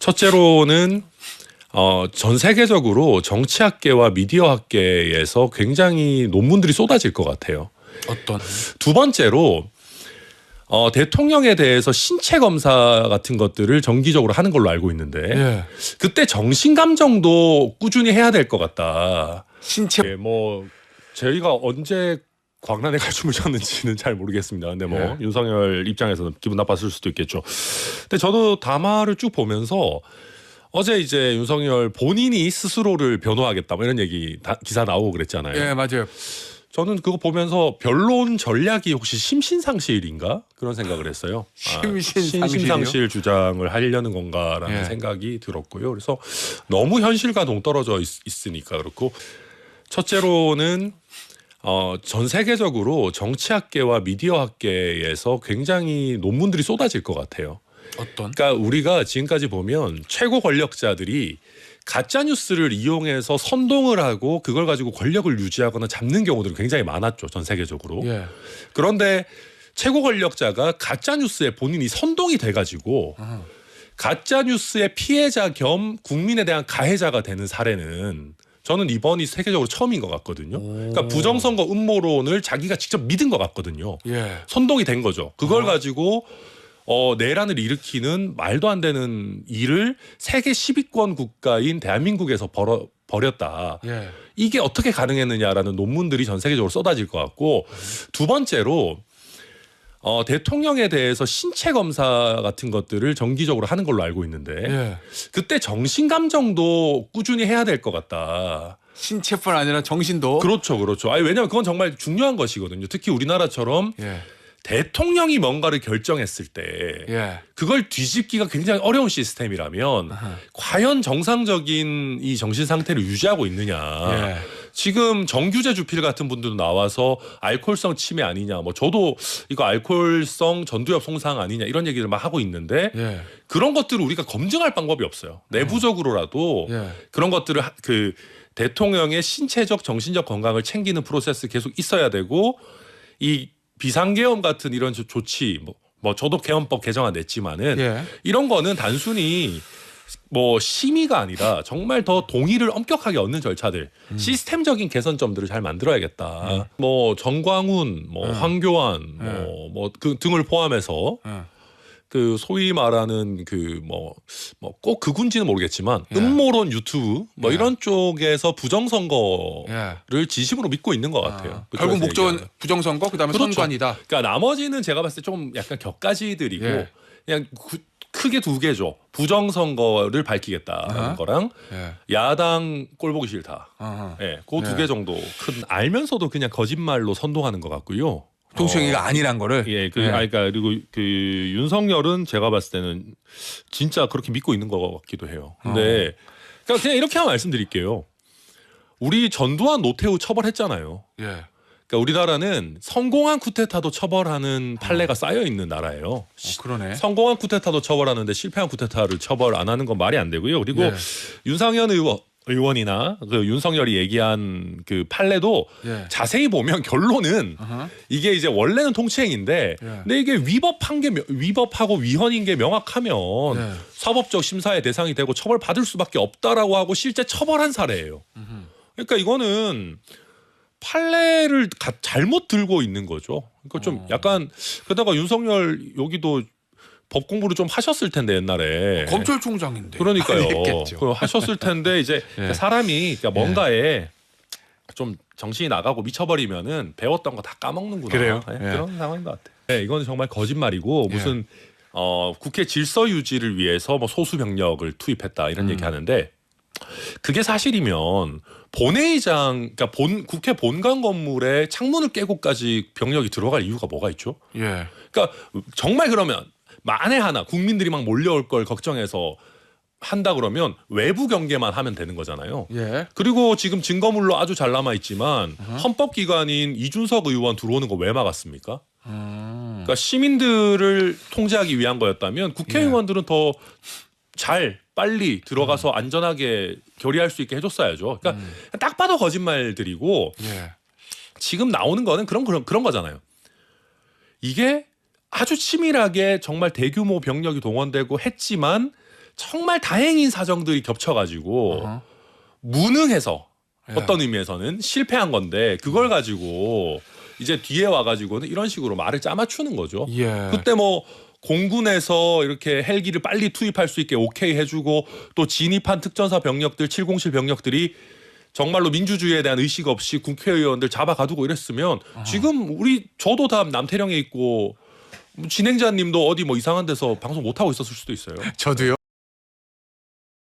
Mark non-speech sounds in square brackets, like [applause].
첫째로는 어, 전 세계적으로 정치학계와 미디어학계에서 굉장히 논문들이 쏟아질 것 같아요. 어떤? 두 번째로 어, 대통령에 대해서 신체 검사 같은 것들을 정기적으로 하는 걸로 알고 있는데 예. 그때 정신 감정도 꾸준히 해야 될 것 같다. 신체 예, 뭐 저희가 언제 광란에 가춤을 췄는지는 잘 모르겠습니다. 근데 뭐 예. 윤석열 입장에서는 기분 나빴을 수도 있겠죠. 근데 저도 담화를 쭉 보면서 어제 이제 윤석열 본인이 스스로를 변호하겠다 뭐 이런 얘기 다, 기사 나오고 그랬잖아요. 예 맞아요. 저는 그거 보면서 변론 전략이 혹시 심신상실인가 그런 생각을 했어요. 아, 심신상실이요? 심신상실 주장을 하려는 건가라는 예. 생각이 들었고요. 그래서 너무 현실과 동떨어져 있, 으니까 그렇고 첫째로는 어, 전 세계적으로 정치학계와 미디어학계에서 굉장히 논문들이 쏟아질 것 같아요. 어떤? 그러니까 우리가 지금까지 보면 최고 권력자들이 가짜 뉴스를 이용해서 선동을 하고 그걸 가지고 권력을 유지하거나 잡는 경우들이 굉장히 많았죠 전 세계적으로. 예. 그런데 최고 권력자가 가짜 뉴스에 본인이 선동이 돼가지고 어. 가짜 뉴스의 피해자 겸 국민에 대한 가해자가 되는 사례는 저는 이번이 세계적으로 처음인 것 같거든요. 그러니까 부정선거 음모론을 자기가 직접 믿은 것 같거든요. 예. 선동이 된 거죠. 그걸 어. 가지고 어, 내란을 일으키는 말도 안 되는 일을 세계 10위권 국가인 대한민국에서 벌어, 벌였다. 예. 이게 어떻게 가능했느냐라는 논문들이 전 세계적으로 쏟아질 것 같고 두 번째로 어, 대통령에 대해서 신체 검사 같은 것들을 정기적으로 하는 걸로 알고 있는데 예. 그때 정신 감정도 꾸준히 해야 될 것 같다. 신체뿐 아니라 정신도. 그렇죠, 그렇죠. 아니 왜냐하면 그건 정말 중요한 것이거든요. 특히 우리나라처럼 예. 대통령이 뭔가를 결정했을 때 예. 그걸 뒤집기가 굉장히 어려운 시스템이라면 아하. 과연 정상적인 이 정신 상태를 유지하고 있느냐. 예. 지금 정규제 주필 같은 분들도 나와서 알코올성 치매 아니냐. 뭐 저도 이거 알코올성 전두엽 손상 아니냐 이런 얘기를 막 하고 있는데 예. 그런 것들을 우리가 검증할 방법이 없어요. 내부적으로라도 예. 그런 것들을 하- 그 대통령의 신체적 정신적 건강을 챙기는 프로세스 계속 있어야 되고 이 비상계엄 같은 이런 조- 조치 뭐, 뭐 저도 계엄법 개정안 냈지만은 예. 이런 거는 단순히 뭐 심의가 아니라 정말 더 동의를 엄격하게 얻는 절차들 음. 시스템적인 개선점들을 잘 만들어야겠다. 뭐 정광훈, 뭐 음. 황교안, 네. 뭐그 등을 포함해서 예. 그 소위 말하는 그 뭐 뭐 꼭 그군지는 모르겠지만 예. 음모론 유튜브 뭐 예. 이런 쪽에서 부정선거를 예. 진심으로 믿고 있는 것 같아요. 아, 결국 목적은 얘기하는. 부정선거 그다음에 그렇죠. 선관이다. 그러니까 나머지는 제가 봤을 때 좀 약간 격가지들이고 예. 그냥 구- 크게 두 개죠. 부정선거를 밝히겠다는 아하. 거랑 예. 야당 꼴 보기 싫다. 예, 그두 예. 개 정도 큰 알면서도 그냥 거짓말로 선동하는 것 같고요. 동시행위가 어, 아니란 거를. 예, 그, 예. 아, 그러니까 그리고 그 윤석열은 제가 봤을 때는 진짜 그렇게 믿고 있는 것 같기도 해요. 어. 근데 그러니까 그냥 이렇게 한번 말씀드릴게요. 우리 전두환 노태우 처벌했잖아요. 예. 그러니까 우리나라는 성공한 쿠데타도 처벌하는 판례가 쌓여 있는 나라예요. 어, 그러네. 성공한 쿠데타도 처벌하는데 실패한 쿠데타를 처벌 안 하는 건 말이 안 되고요. 그리고 예. 윤상현 의원 의원이나 그 윤석열이 얘기한 그 판례도 예. 자세히 보면 결론은 어허. 이게 이제 원래는 통치행인데 예. 근데 이게 위법한 게 명- 위법하고 위헌인 게 명확하면 예. 사법적 심사의 대상이 되고 처벌 받을 수밖에 없다라고 하고 실제 처벌한 사례예요. 음흠. 그러니까 이거는 판례를 가- 잘못 들고 있는 거죠. 그러니까 좀 어. 약간 게다가 윤석열 여기도 법 공부를 좀 하셨을 텐데 옛날에 검찰총장인데. 그러니까요. 했겠죠. 그 하셨을 텐데 이제 [laughs] 예. 사람이 그러니까 뭔가에 좀 정신이 나가고 미쳐버리면은 배웠던 거 다 까먹는구나. 그래요? 네, 예. 그런 상황인 것 같아요. 네, 이건 정말 거짓말이고 예. 무슨 어, 국회 질서 유지를 위해서 뭐 소수 병력을 투입했다 이런 음. 얘기하는데 그게 사실이면 본회의장 그러니까 본 국회 본관 건물에 창문을 깨고까지 병력이 들어갈 이유가 뭐가 있죠? 예. 그러니까 정말 그러면 만에 하나 국민들이 막 몰려올 걸 걱정해서 한다 그러면 외부 경계만 하면 되는 거잖아요. 예. 그리고 지금 증거물로 아주 잘 남아 있지만 어허. 헌법 기관인 이준석 의원 들어오는 거 왜 막았습니까? 음. 그러니까 시민들을 통제하기 위한 거였다면 국회의원들은 더잘 빨리 들어가서 안전하게 결의할 수 있게 해줬어야죠. 그러니까 음. 딱 봐도 거짓말들이고 예. 지금 나오는 거는 그런 그런 그런 거잖아요. 이게 아주 치밀하게 정말 대규모 병력이 동원되고 했지만 정말 다행인 사정들이 겹쳐가지고 어허. 무능해서 예. 어떤 의미에서는 실패한 건데 그걸 가지고 이제 뒤에 와가지고는 이런 식으로 말을 짜맞추는 거죠. 예. 그때 뭐 공군에서 이렇게 헬기를 빨리 투입할 수 있게 오케이 해주고 또 진입한 특전사 병력들 707 병력들이 정말로 민주주의에 대한 의식 없이 국회의원들 잡아가두고 이랬으면 지금 우리 저도 다 남태령에 있고 진행자님도 어디 뭐 이상한 데서 방송 못 하고 있었을 수도 있어요. 저도요.